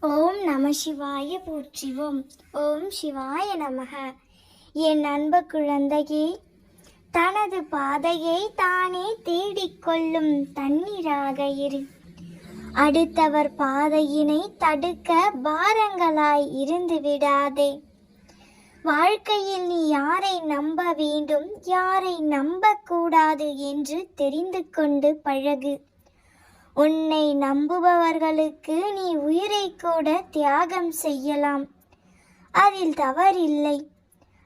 ஓம் நம சிவாய போற்றிவோம். ஓம் சிவாய நமக. என் அன்பு குழந்தையே தனது பாதையை தானே தேடிக்கொள்ளும் தண்ணீராக இரு. அடுத்தவர் பாதையினை தடுக்க பாரங்களாய் இருந்து விடாதே. வாழ்க்கையில் நீ யாரை நம்ப வேண்டும் யாரை நம்பக்கூடாது என்று தெரிந்து கொண்டு பழகு. உன்னை நம்புபவர்களுக்கு நீ உயிரை கூட தியாகம் செய்யலாம். அதில் தவறில்லை.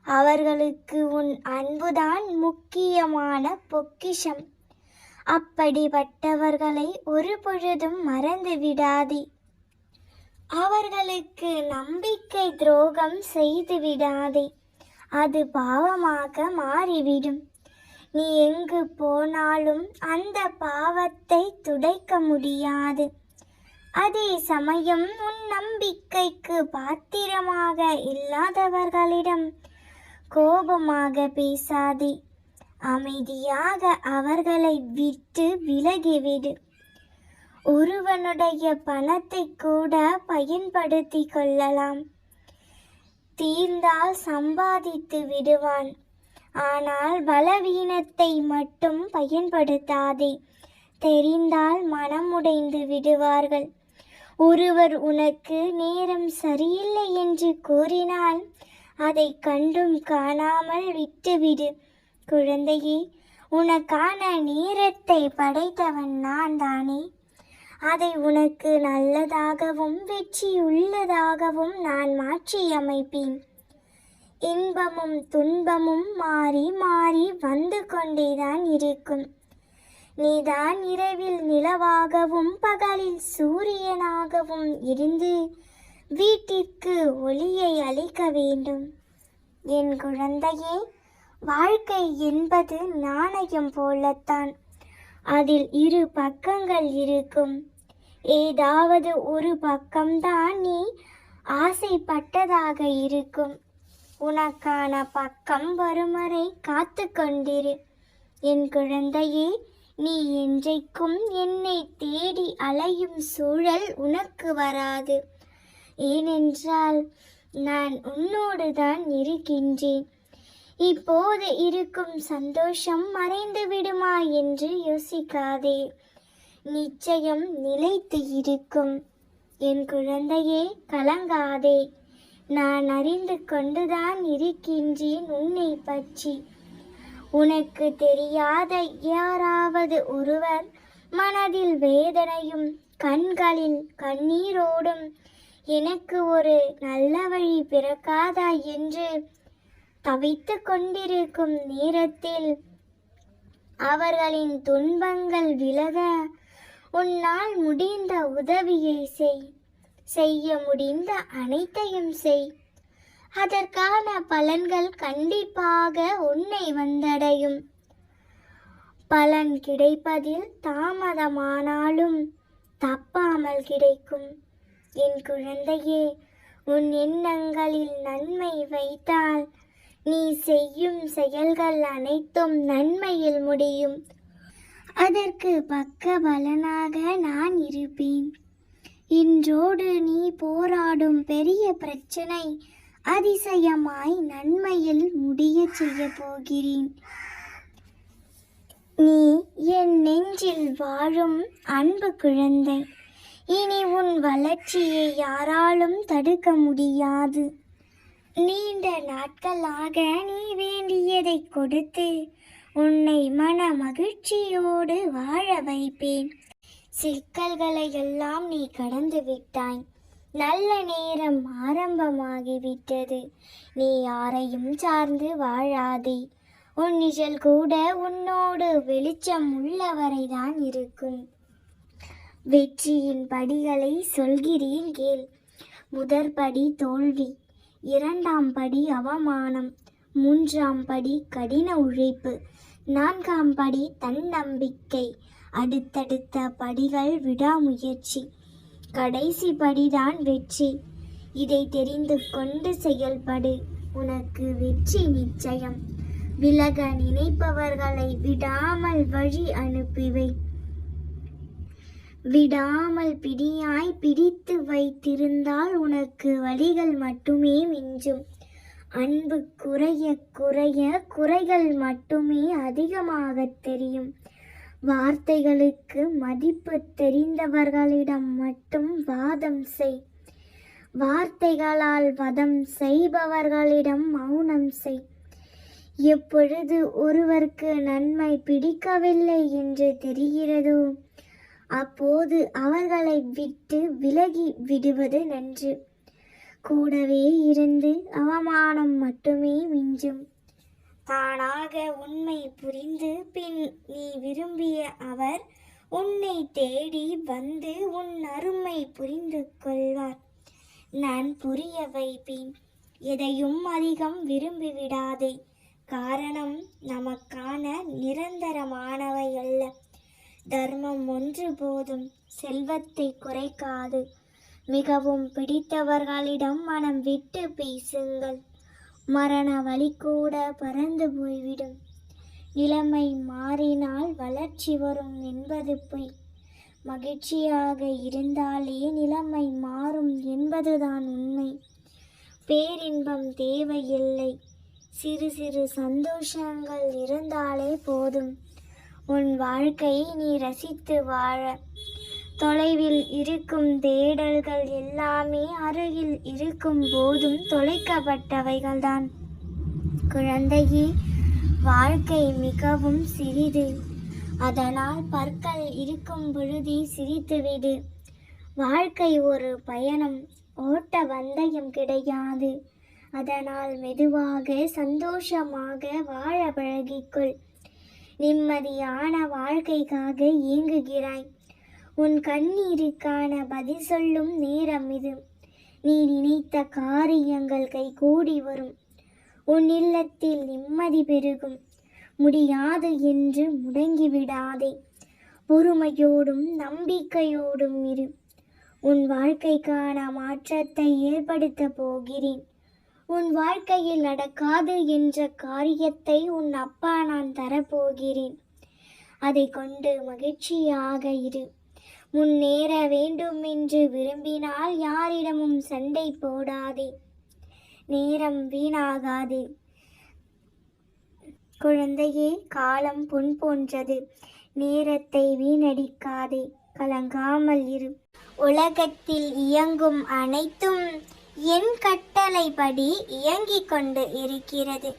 அவர்களுக்கு உன் அன்புதான் முக்கியமான பொக்கிஷம். அப்படிப்பட்டவர்களை ஒரு பொழுதும் மறந்து விடாதே. அவர்களுக்கு நம்பிக்கை துரோகம் செய்து விடாதே. அது பாவமாக மாறிவிடும். நீ எங்கு போனாலும் அந்த பாவத்தை துடைக்க முடியாது. அதே சமயம் உன் நம்பிக்கைக்கு பாத்திரமாக இல்லாதவர்களிடம் கோபமாக பேசாதே. அமைதியாக அவர்களை விட்டு விலகிவிடு ஒருவனுடைய பணத்தை கூட பயன்படுத்தி கொள்ளலாம். தீர்ந்தால் சம்பாதித்து விடுவான். ஆனால் பலவீனத்தை மட்டும் பயன்படுத்தாதே. தெரிந்தால் மனமுடைந்து விடுவார்கள். ஒருவர் உனக்கு நேரம் சரியில்லை என்று கூறினால் அதை கண்டும் காணாமல் விட்டுவிடு. குழந்தையே உனக்கான நேரத்தை படைத்தவன் நான் தானே. அதை உனக்கு நல்லதாகவும் வெற்றி உள்ளதாகவும் நான் மாற்றி அமைப்பேன் இன்பமும் துன்பமும் மாறி மாறி வந்து கொண்டேதான் இருக்கும். நீதான் இரவில் நிலவாகவும் பகலில் சூரியனாகவும் இருந்து வீட்டிற்கு ஒளியை அளிக்க வேண்டும். என் குழந்தையே வாழ்க்கை என்பது நாணயம் போலத்தான். அதில் இரு பக்கங்கள் இருக்கும். ஏதாவது ஒரு பக்கம்தான் நீ ஆசைப்பட்டதாக இருக்கும். உனக்கான பக்கம் வருமறை காத்து கொண்டிரு. என் குழந்தையே நீ என்றைக்கும் என்னை தேடி அலையும் சூழல் உனக்கு வராது. ஏனென்றால் நான் உன்னோடு தான் இருக்கின்றேன். இப்போது இருக்கும் சந்தோஷம் மறைந்து விடுமா என்று யோசிக்காதே. நிச்சயம் நிலைத்து இருக்கும். என் குழந்தையே கலங்காதே. நான் அறிந்து கொண்டுதான் இருக்கின்றேன் உன்னை பற்றி. உனக்கு தெரியாத யாராவது ஒருவர் மனதில் வேதனையும் கண்களில் கண்ணீரோடும் எனக்கு ஒரு நல்ல வழி பிறக்காதா என்று தவித்து கொண்டிருக்கும் நேரத்தில் அவர்களின் துன்பங்கள் விலக உன்னால் முடிந்த உதவியை செய். செய்ய முடிந்த அனைத்தையும் செய். அதற்கான பலன்கள் கண்டிப்பாக உன்னை வந்தடையும். பலன் கிடைப்பதில் தாமதமானாலும் தப்பாமல் கிடைக்கும். என் குழந்தையே உன் எண்ணங்களில் நன்மை வைத்தால் நீ செய்யும் செயல்கள் அனைத்தும் நன்மையில் முடியும். அதற்கு பக்க பலனாக நான் இருப்பேன். இன்றோடு நீ போராடும் பெரிய பிரச்சனை அதிசயமாய் நன்மையில் முடியச் செய்ய போகிறேன். நீ என் நெஞ்சில் வாழும் அன்பு குழந்தை. இனி உன் வளர்ச்சியை யாராலும் தடுக்க முடியாது. நீண்ட நாட்களாக நீ வேண்டியதை கொடுத்து உன்னை மன மகிழ்ச்சியோடு வாழ வைப்பேன். சிக்கல்களை எல்லாம் நீ கடந்து விட்டாய். நல்ல நேரம் ஆரம்பமாகிவிட்டது. நீ யாரையும் சார்ந்து வாழாதே. உன் நிழல் கூட உன்னோடு வெளிச்சம் உள்ளவரை தான் இருக்கும். வெற்றியின் படிகளை சொல்கிறேன் கேள். முதற் படி தோல்வி இரண்டாம் படி அவமானம் மூன்றாம் படி கடின உழைப்பு நான்காம் படி தன்னம்பிக்கை. அடுத்தடுத்த படிகள் விடாமுயற்சி. கடைசி படிதான் வெற்றி. இதை தெரிந்து கொண்டு செயல்படு. உனக்கு வெற்றி நிச்சயம். விலக நினைப்பவர்களை விடாமல் வழி அனுப்பிவை விடாமல் பிடியாய் பிடித்து வைத்திருந்தால் உனக்கு வழிகள் மட்டுமே மிஞ்சும். அன்பு குறைய குறைய குறைகள் மட்டுமே அதிகமாகத் தெரியும். வார்த்தைகளுக்கு மதிப்பு தெரிந்தவர்களிடம் மட்டும் வாதம் செய். வார்த்தைகளால் வதம் செய்பவர்களிடம் மௌனம் செய். எப்பொழுது ஒருவருக்கு நன்மை பிடிக்கவில்லை என்று தெரிகிறதோ அப்போது அவர்களை விட்டு விலகி விடுவது நன்று. கூடவே இருந்து அவமானம் மட்டுமே மிஞ்சும். தானாக உண்மை புரிந்து பின் நீ விரும்பிய அவர் உன்னை தேடி வந்து உன் அருமை புரிந்து கொள்வார். நான் புரிய வைப்பேன் எதையும் அதிகம் விரும்பி விடாதே காரணம் நமக்கான நிரந்தரமானவை அல்ல. தர்மம் ஒன்று போதும் செல்வத்தை குறைக்காது. மிகவும் பிடித்தவர்களிடம் மனம் விட்டு பேசுங்கள். மரண வழி கூட பறந்து போய்விடும் நிலைமை மாறினால் வளர்ச்சி வரும் என்பது பொய். மகிழ்ச்சியாக இருந்தாலே நிலைமை மாறும் என்பதுதான் உண்மை. பேரின்பம் தேவையில்லை. சிறு சிறு சந்தோஷங்கள் இருந்தாலே போதும். உன் வாழ்க்கையை நீ ரசித்து வாழ. தொலைவில் இருக்கும் தேடல்கள் எல்லாமே அருகில் இருக்கும் போதும் தொலைக்கப்பட்டவைகள்தான். குழந்தையே வாழ்க்கை மிகவும் சிறிது. அதனால் பற்கள் இருக்கும் பொழுதே சிரித்துவிடு. வாழ்க்கை ஒரு பயணம் ஓட்ட வந்தயம் கிடையாது. அதனால் மெதுவாக சந்தோஷமாக வாழ பழகிக்கொள். நிம்மதியான வாழ்க்கைக்காக இயங்குகிறாய். உன் கண்ணீருக்கான பதில் சொல்லும் நேரம் இது. நீ நினைத்த காரியங்கள் கைகூடி வரும். உன் இல்லத்தில் நிம்மதி பெருகும். முடியாது என்று முடங்கிவிடாதே. பொறுமையோடும் நம்பிக்கையோடும் இரு. உன் வாழ்க்கைக்கான மாற்றத்தை ஏற்படுத்த போகிறேன். உன் வாழ்க்கையில் நடக்காது என்ற காரியத்தை உன் அப்பா நான் தரப்போகிறேன். அதை கொண்டு மகிழ்ச்சியாக இரு. முன்னேற வேண்டும் என்று விரும்பினால் யாரிடமும் சண்டை போடாதே. நேரம் வீணாகாதே. குழந்தையே காலம் பொன் போன்றது. நேரத்தை வீணடிக்காதே. கலங்காமல் இரு. உலகத்தில் இயங்கும் அனைத்தும் என் கட்டளைப்படி இயங்கிக் கொண்டு இருக்கிறது.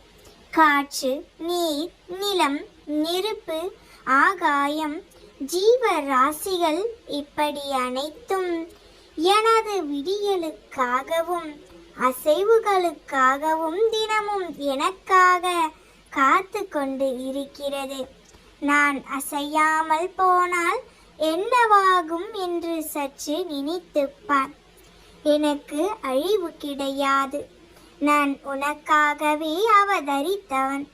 காற்று நீர் நிலம் நெருப்பு ஆகாயம் ஜீவ ராசிகள் இப்படி அனைத்தும் எனது விடியலுக்காகவும் அசைவுகளுக்காகவும் தினமும் எனக்காக காத்து கொண்டு இருக்கிறது. நான் அசையாமல் போனால் என்னவாகும் என்று சற்று நினைத்துப்பார் எனக்கு அழிவு கிடையாது. நான் உனக்காகவே அவதரித்தவன்.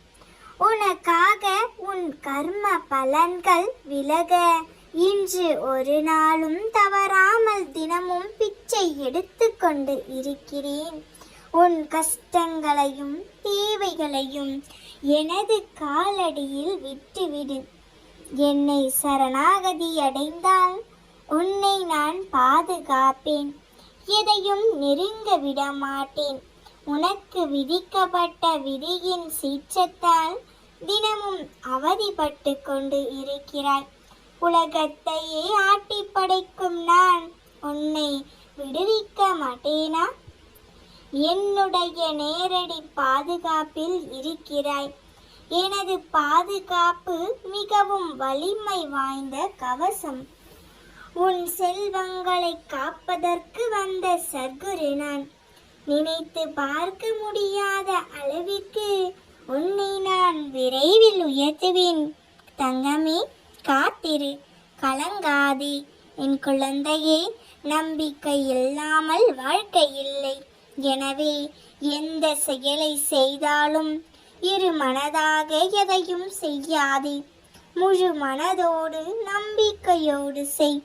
உனக்காக உன் கர்ம பலன்கள் விலக. இன்று ஒரு நாளும் தவறாமல் தினமும் பிச்சை எடுத்துக்கொண்டு இருக்கிறேன். உன் கஷ்டங்களையும் தேவைகளையும் எனது காலடியில் விட்டுவிடு. என்னை சரணாகதி அடைந்தால் உன்னை நான் பாதுகாப்பேன். எதையும் நெருங்க விட மாட்டேன் உனக்கு விதிக்கப்பட்ட விதியின் சீற்றத்தால் தினமும் அவதிப்பட்டு கொண்டு இருக்கிறாய். உலகத்தையே ஆட்டி படைக்கும் நான் உன்னை விடுவிக்க மாட்டேனா? என்னுடைய நேரடி பாதுகாப்பில் இருக்கிறாய். எனது பாதுகாப்பு மிகவும் வலிமை வாய்ந்த கவசம். உன் செல்வங்களை காப்பதற்கு வந்த சர்க்குரு நான் நினைத்து பார்க்க முடியாத அளவிற்கு உன்னை நான் விரைவில் உயர்த்துவேன். தங்கமே காத்திரு. கலங்காதே. என் குழந்தையே நம்பிக்கை இல்லாமல் வாழ்க்கை இல்லை. எனவே எந்த செயலை செய்தாலும் இரு மனதாக எதையும் செய்யாதே. முழு மனதோடு நம்பிக்கையோடு செய்.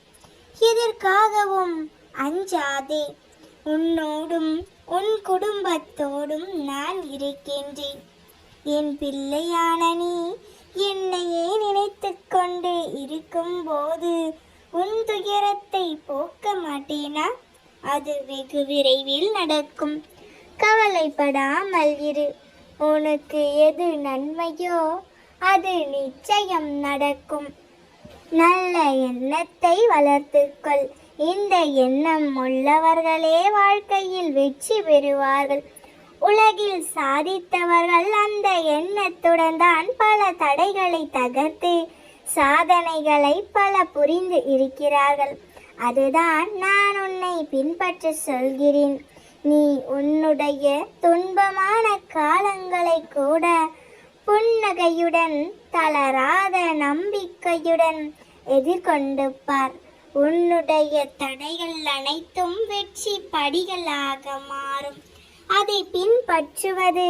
எதற்காகவும் அஞ்சாதே. உன்னோடும் உன் குடும்பத்தோடும் நான் இருக்கின்றேன். என் பிள்ளையான நீ என்னையே நினைத்து கொண்டு இருக்கும்போது உன் துயரத்தை போக்க மாட்டேனா? அது வெகு விரைவில் நடக்கும். கவலைப்படாமல் இரு. உனக்கு எது நன்மையோ அது நிச்சயம் நடக்கும். நல்ல எண்ணத்தை வளர்த்துக்கொள் இந்த எண்ணம் உள்ளவர்களே வாழ்க்கையில் வெற்றி பெறுவார்கள். உலகில் சாதித்தவர்கள் அந்த எண்ணத்துடன் தான் பல தடைகளை தகர்த்து சாதனைகளை பல புரிந்து இருக்கிறார்கள். அதுதான் நான் உன்னை பின்பற்ற சொல்கிறேன். நீ உன்னுடைய துன்பமான காலங்களை கூட புன்னகையுடன் தளராத நம்பிக்கையுடன் எதிர்கொண்டு பார். உன்னுடைய தடைகள் அனைத்தும் வெற்றி படிகளாக மாறும். அதை பின்பற்றுவது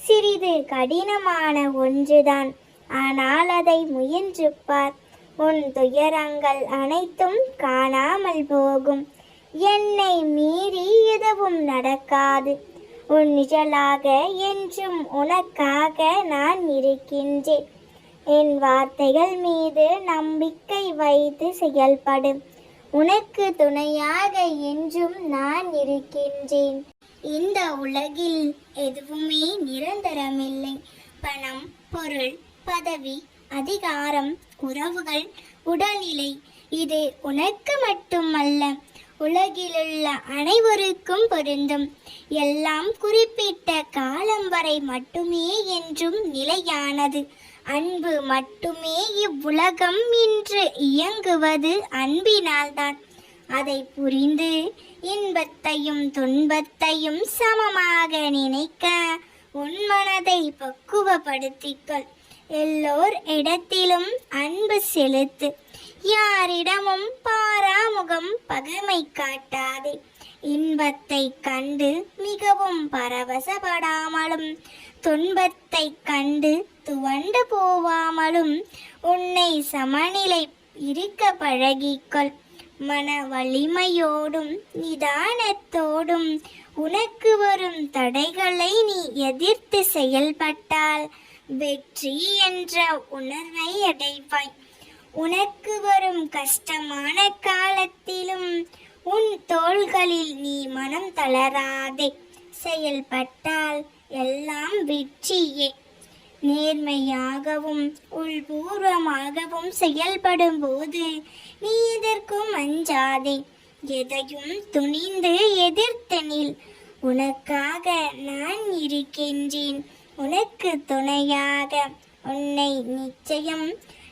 சிறிது கடினமான ஒன்றுதான். ஆனால் அதை முயன்று பார் உன் துயரங்கள் அனைத்தும் காணாமல் போகும். என்னை மீறி எதுவும் நடக்காது. உன் நிழலாக என்றும் உனக்காக நான் இருக்கின்றேன். என் வார்த்தைகள் மீது நம்பிக்கை வைத்து செயல்படும் உனக்கு துணையாக என்றும் நான் இருக்கின்றேன். இந்த உலகில் எதுவுமே நிரந்தரமில்லை. பணம் பொருள் பதவி அதிகாரம் உறவுகள் உடல்நிலை இது உனக்கு மட்டுமல்ல. உலகிலுள்ள அனைவருக்கும் பொருந்தும். எல்லாம் குறிப்பிட்ட அவரை மட்டுமே என்றும் நிலையானது. அன்பு மட்டுமே இவ்வுலகம் இன்று இயங்குவது அன்பினால்தான். அதை புரிந்து இன்பத்தையும் துன்பத்தையும் சமமாக நினைக்க உன் மனதை பக்குவப்படுத்திக்கொள். எல்லோர் இடத்திலும் அன்பு செலுத்து. யாரிடமும் பாராமுகம் பகைமை காட்டாதே. இன்பத்தை கண்டு மிகவும் பரவசப்படாமலும் துன்பத்தை கண்டு துவண்டு போவாமலும் உன்னை சமநிலை இருக்க பழகிக்கொள். மன வலிமையோடும் நிதானத்தோடும் உனக்கு வரும் தடைகளை நீ எதிர்த்து செயல்பட்டால் வெற்றி என்ற உணர்வை அடைவாய். உனக்கு வரும் கஷ்டமான காலத்திலும் உன் தோள்களில் நீ மனம் தளராதே. செயல்பட்டால் எல்லாம் வெற்றியே. நேர்மையாகவும் உள்பூர்வமாகவும் செயல்படும் போது நீ எதற்கும் அஞ்சாதே எதையும் துணிந்து எதிர்த்தனில் உனக்காக நான் இருக்கின்றேன். உனக்கு துணையாக உன்னை நிச்சயம்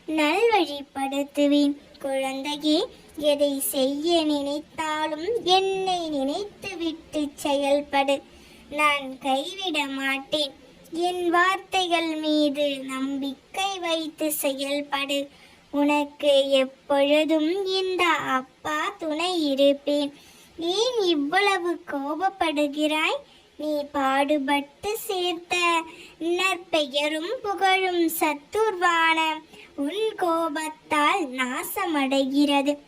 நல்வழிப்படுத்துவேன். குழந்தையே எதை செய்ய நினைத்தாலும் என்னை நினைத்து விட்டு செயல்படு. நான் கைவிட மாட்டேன். என் வார்த்தைகள் மீது நம்பிக்கை வைத்து செயல்படு. உனக்கு எப்பொழுதும் இந்த அப்பா துணை இருப்பேன். ஏன் இவ்வளவு கோபப்படுகிறாய்? நீ பாடுபட்டு சேர்த்த நற்பெயரும் புகழும் சத்துர்வான. உன் கோபத்தால் நாசமடைகிறது.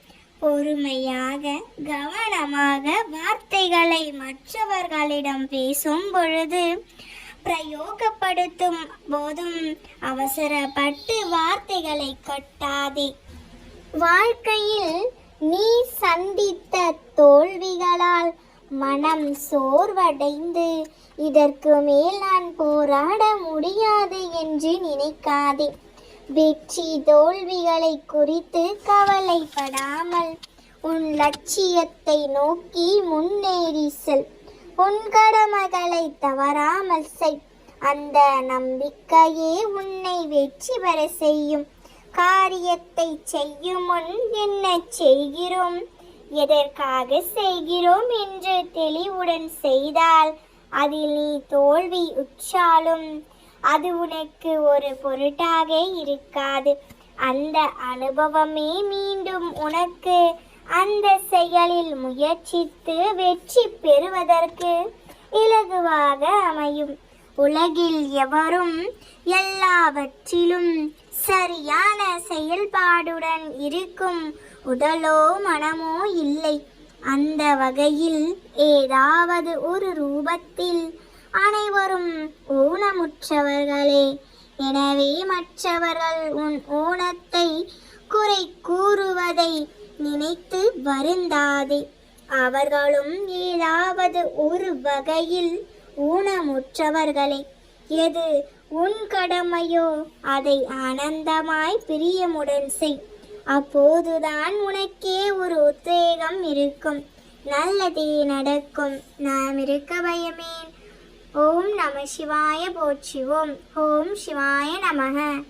பொறுமையாக கவனமாக வார்த்தைகளை மற்றவர்களிடம் பேசும் பொழுது பிரயோகப்படுத்தும் போதும் அவசரப்பட்டு வார்த்தைகளை கொட்டாதே. வாழ்க்கையில் நீ சந்தித்த தோல்விகளால் மனம் சோர்வடைந்து இதற்கு மேல் நான் போராட முடியாது என்று நினைக்காதே. வெற்றி தோல்விகளை குறித்து கவலைப்படாமல் உன் லட்சியத்தை நோக்கி முன்னேறி செல். உன் கடமைகளை தவறாமல் செய். அந்த நம்பிக்கையே உன்னை வெற்றி பெற செய்யும். காரியத்தை செய்யும் முன் என்ன செய்கிறோம்? எதற்காக செய்கிறோம் என்று தெளிவுடன் செய்தால் அதில் நீ தோல்வி உற்றாலும் அது உனக்கு ஒரு பொருட்டாக இருக்காது. அந்த அனுபவமே மீண்டும் உனக்கு அந்த செயலில் முயற்சித்து வெற்றி பெறுவதற்கு இலகுவாக அமையும். உலகில் எவரும் எல்லாவற்றிலும் சரியான செயல்பாடுடன் இருக்கும் உடலோ மனமோ இல்லை. அந்த வகையில் ஏதாவது ஒரு ரூபத்தில் அனைவரும் ஊனமுற்றவர்களே. எனவே மற்றவர்கள் உன் ஊனத்தை குறை கூறுவதை நினைத்து வருந்தாதே. அவர்களும் ஏதாவது ஒரு வகையில் ஊனமுற்றவர்களே. எது உன் கடமையோ அதை ஆனந்தமாய் பிரியமுடன் செய். அப்போதுதான் உனக்கே ஒரு உத்வேகம் இருக்கும். நல்லதே நடக்கும். நாம் இருக்க பயமேன் ஓம் நம சிவாய போற்றிவோம். ஓம் சிவாய நமக.